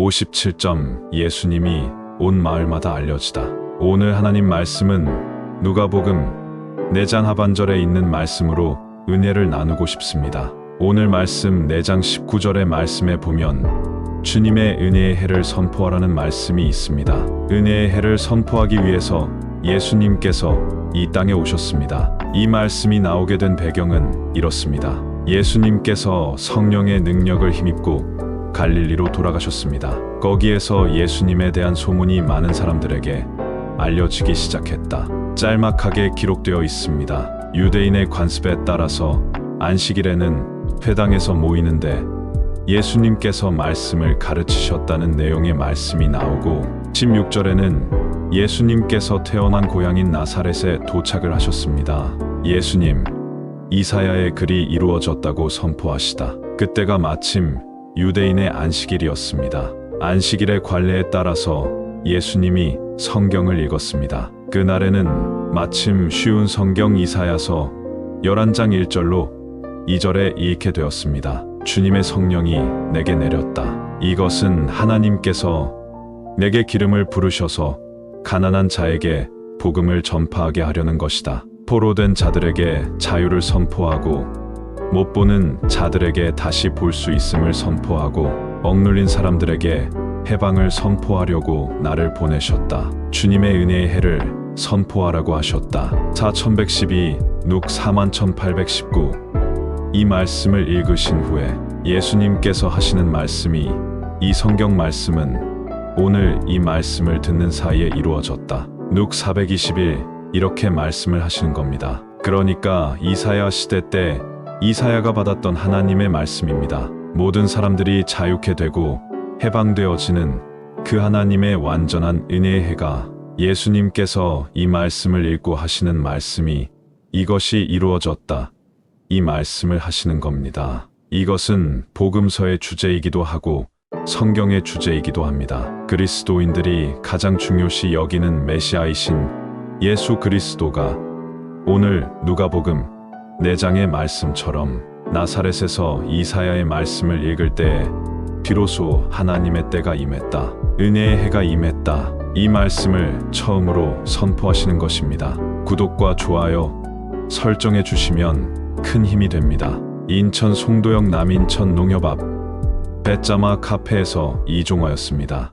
57점 예수님이 온 마을마다 알려지다. 오늘 하나님 말씀은 누가복음 4장 하반절에 있는 말씀으로 은혜를 나누고 싶습니다. 오늘 말씀 4장 19절의 말씀에 보면 주님의 은혜의 해를 선포하라는 말씀이 있습니다. 은혜의 해를 선포하기 위해서 예수님께서 이 땅에 오셨습니다. 이 말씀이 나오게 된 배경은 이렇습니다. 예수님께서 성령의 능력을 힘입고 갈릴리로 돌아가셨습니다. 거기에서 예수님에 대한 소문이 많은 사람들에게 알려지기 시작했다. 짤막하게 기록되어 있습니다. 유대인의 관습에 따라서 안식일에는 회당에서 모이는데 예수님께서 말씀을 가르치셨다는 내용의 말씀이 나오고 16절에는 예수님께서 태어난 고향인 나사렛에 도착을 하셨습니다. 예수님, 이사야의 글이 이루어졌다고 선포하시다. 그때가 마침 유대인의 안식일이었습니다. 안식일의 관례에 따라서 예수님이 성경을 읽었습니다. 그날에는 마침 쉬운 성경 이사야서 11장 1절로 2절에 읽게 되었습니다. 주님의 성령이 내게 내렸다. 이것은 하나님께서 내게 기름을 부르셔서 가난한 자에게 복음을 전파하게 하려는 것이다. 포로된 자들에게 자유를 선포하고 못 보는 자들에게 다시 볼 수 있음을 선포하고 억눌린 사람들에게 해방을 선포하려고 나를 보내셨다. 주님의 은혜의 해를 선포하라고 하셨다. 4112, 눅 41,819. 이 말씀을 읽으신 후에 예수님께서 하시는 말씀이 이 성경 말씀은 오늘 이 말씀을 듣는 사이에 이루어졌다. 눅 421 이렇게 말씀을 하시는 겁니다. 그러니까 이사야 시대 때 이사야가 받았던 하나님의 말씀입니다. 모든 사람들이 자유케 되고 해방되어지는 그 하나님의 완전한 은혜의 해가 예수님께서 이 말씀을 읽고 하시는 말씀이 이것이 이루어졌다. 이 말씀을 하시는 겁니다. 이것은 복음서의 주제이기도 하고 성경의 주제이기도 합니다. 그리스도인들이 가장 중요시 여기는 메시아이신 예수 그리스도가 오늘 누가복음 4장의 말씀처럼 나사렛에서 이사야의 말씀을 읽을 때에 비로소 하나님의 때가 임했다. 은혜의 해가 임했다. 이 말씀을 처음으로 선포하시는 것입니다. 구독과 좋아요, 설정해 주시면 큰 힘이 됩니다. 인천 송도역 남인천 농협 앞 배짜마 카페에서 이종화였습니다.